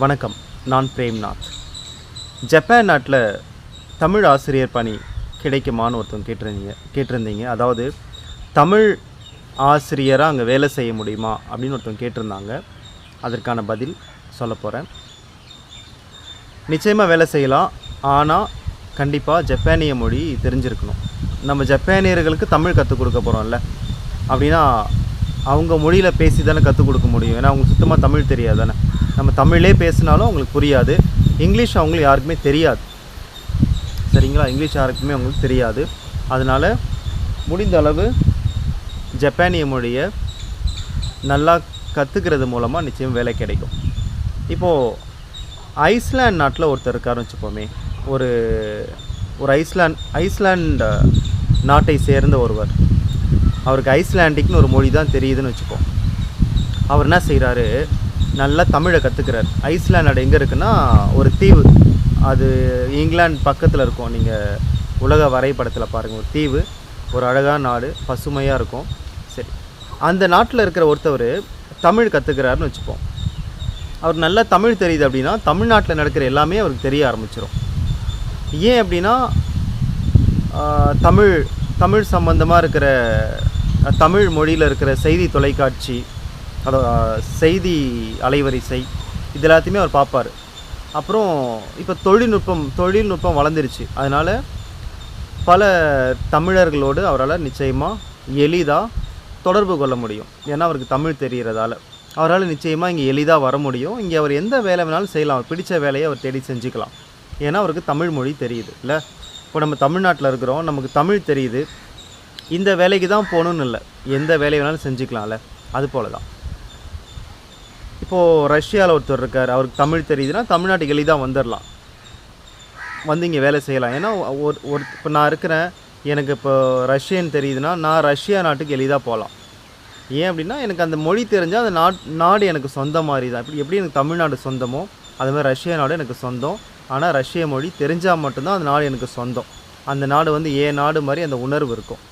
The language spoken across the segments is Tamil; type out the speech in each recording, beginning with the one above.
வணக்கம் நான் பிரேம்நாத். ஜப்பான் நாட்டில் தமிழ் ஆசிரியர் பணி கிடைக்குமான்னு ஒருத்தவங்க கேட்டிருந்தீங்க கேட்டிருந்தீங்க. அதாவது தமிழ் ஆசிரியராக அங்கே வேலை செய்ய முடியுமா அப்படின்னு ஒருத்தவங்க கேட்டிருந்தாங்க. அதற்கான பதில் சொல்ல போகிறேன் நிச்சயமாக வேலை செய்யலாம். ஆனால் கண்டிப்பாக ஜப்பானிய மொழி தெரிஞ்சிருக்கணும். நம்ம ஜப்பானியர்களுக்கு தமிழ் கற்றுக் கொடுக்க போகிறோம்ல அப்படின்னா அவங்க மொழியில் பேசி தானே கற்றுக் கொடுக்க முடியும். ஏன்னா அவங்களுக்கு சுத்தமாக தமிழ் தெரியாது தானே. நம்ம தமிழே பேசினாலும் அவங்களுக்கு புரியாது. இங்கிலீஷ் அவங்களுக்கு யாருக்குமே தெரியாது. சரிங்களா? இங்கிலீஷ் யாருக்குமே அவங்களுக்கு தெரியாது. அதனால் முடிந்த அளவு ஜப்பானிய மொழியை நல்லா கற்றுக்கிறது மூலமாக நிச்சயம் வேலை கிடைக்கும். இப்போது ஐஸ்லாண்ட் நாட்டில் ஒருத்தர் இருக்காருன்னு வச்சுப்போமே ஒரு ஒரு ஐஸ்லாண்ட் ஐஸ்லாண்ட் நாட்டை சேர்ந்த ஒருவர். அவருக்கு ஐஸ்லாண்டிக்னு ஒரு மொழி தான் தெரியுதுன்னு வச்சுப்போம் அவர் என்ன செய்கிறாரு நல்லா தமிழை கற்றுக்கிறார் ஐஸ்லாண்ட் நாடு எங்கே இருக்குன்னா ஒரு தீவு. அது இங்கிலாந்து பக்கத்தில் இருக்கும். நீங்கள் உலக வரைபடத்தில் பாருங்கள் ஒரு தீவு. ஒரு அழகான நாடு பசுமையாக இருக்கும். சரி. அந்த நாட்டில் இருக்கிற ஒருத்தவர் தமிழ் கற்றுக்கிறாருன்னு வச்சுப்போம். அவர் நல்லா தமிழ் தெரியுது அப்படின்னா தமிழ்நாட்டில் நடக்கிற எல்லாமே அவருக்கு தெரிய ஆரம்பிச்சிடும் ஏன் அப்படின்னா தமிழ் தமிழ் சம்பந்தமாக இருக்கிற தமிழ் மொழியில் இருக்கிற செய்தி தொலைக்காட்சி அதோ செய்தி அலைவரிசை இது எல்லாத்தையுமே அவர் பார்ப்பார். அப்புறம் இப்போ தொழில்நுட்பம் தொழில்நுட்பம் வளர்ந்துருச்சு. அதனால் பல தமிழர்களோடு அவரால் நிச்சயமாக எளிதாக தொடர்பு கொள்ள முடியும். ஏன்னா அவருக்கு தமிழ் தெரிகிறதால அவரால் நிச்சயமாக இங்கே எளிதாக வர முடியும். இங்கே அவர் எந்த வேலை வேணாலும் செய்யலாம். அவர் பிடித்த வேலையை அவர் தேடி செஞ்சுக்கலாம். ஏன்னா அவருக்கு தமிழ் மொழி தெரியுது இல்லை? இப்போ நம்ம தமிழ்நாட்டில் இருக்கிறோம். நமக்கு தமிழ் தெரியுது. இந்த வேலைக்கு தான் போகணுன்னு இல்லை. எந்த வேலை வேணாலும் செஞ்சுக்கலாம்ல. அது போல தான் இப்போது ரஷ்யாவில் ஒருத்தர் இருக்கார் அவருக்கு தமிழ் தெரியுதுன்னா தமிழ்நாட்டுக்கு எளிதாக வந்துடலாம் வந்து இங்கே வேலை செய்யலாம். ஏன்னா ஒரு ஒரு இப்போ நான் இருக்கிறேன் எனக்கு இப்போ ரஷ்யன் தெரியுதுன்னா நான் ரஷ்யா நாட்டுக்கு எளிதாக போகலாம். ஏன் அப்படின்னா எனக்கு அந்த மொழி தெரிஞ்சால் அந்த நாட் நாடு எனக்கு சொந்த மாதிரி தான் இப்படி எப்படி எனக்கு தமிழ்நாடு சொந்தமோ அது மாதிரி ரஷ்யா நாடு எனக்கு சொந்தம். ஆனால் ரஷ்ய மொழி தெரிஞ்சால் மட்டும்தான் அந்த நாடு எனக்கு சொந்தம். அந்த நாடு வந்து ஏன் நாடு மாதிரி அந்த உணர்வு இருக்கும்.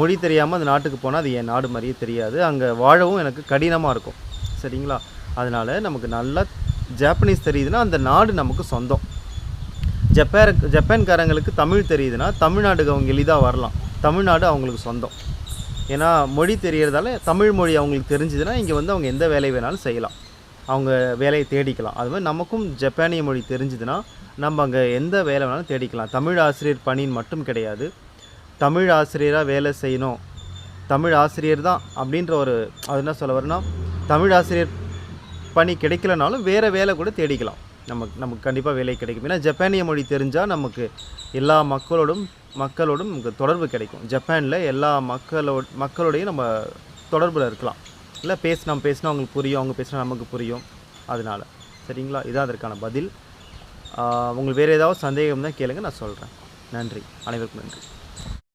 மொழி தெரியாமல் அந்த நாட்டுக்கு போனால் அது என் நாடு மாதிரியே தெரியாது. அங்கே வாழவும் எனக்கு கடினமாக இருக்கும். சரிங்களா? அதனால் நமக்கு நல்லா ஜாப்பனீஸ் தெரியுதுன்னா அந்த நாடு நமக்கு சொந்தம். ஜப்பான் ஜப்பான்காரங்களுக்கு தமிழ் தெரியுதுன்னா தமிழ்நாடுக்கு அவங்க எளிதாக வரலாம். தமிழ்நாடு அவங்களுக்கு சொந்தம். ஏன்னா மொழி தெரியறதால தமிழ் மொழி அவங்களுக்கு தெரிஞ்சுதுன்னா இங்கே வந்து அவங்க எந்த வேலை வேணாலும் செய்யலாம். அவங்க வேலையை தேடிக்கலாம். அது மாதிரி நமக்கும் ஜப்பானிய மொழி தெரிஞ்சுதுன்னா நம்ம அங்கே எந்த வேலை வேணாலும் தேடிக்கலாம். தமிழ் ஆசிரியர் பணின்னு மட்டும் கிடையாது. தமிழ் ஆசிரியராக வேலை செய்யணும். தமிழ் ஆசிரியர் தான் அப்படின்ற ஒரு அது என்ன சொல்ல வரேன்னா தமிழ் ஆசிரியர் பணி கிடைக்கலனாலும் வேறு வேலை கூட தேடிக்கலாம். நமக்கு நமக்கு கண்டிப்பாக வேலை கிடைக்கும். ஏன்னா ஜப்பானிய மொழி தெரிஞ்சால் நமக்கு எல்லா மக்களோடும் மக்களோடும் நமக்கு தொடர்பு கிடைக்கும். ஜப்பானில் எல்லா மக்களோட மக்களோடையும் நம்ம தொடர்பில் இருக்கலாம். இல்லை பேச நம்ம பேசினா அவங்களுக்கு புரியும். அவங்க பேசினா நமக்கு புரியும். அதனால். சரிங்களா? இதான் அதற்கான பதில். உங்களுக்கு வேறு ஏதாவது சந்தேகம் தான் கேளுங்க நான் சொல்கிறேன் நன்றி. அனைவருக்கும் நன்றி.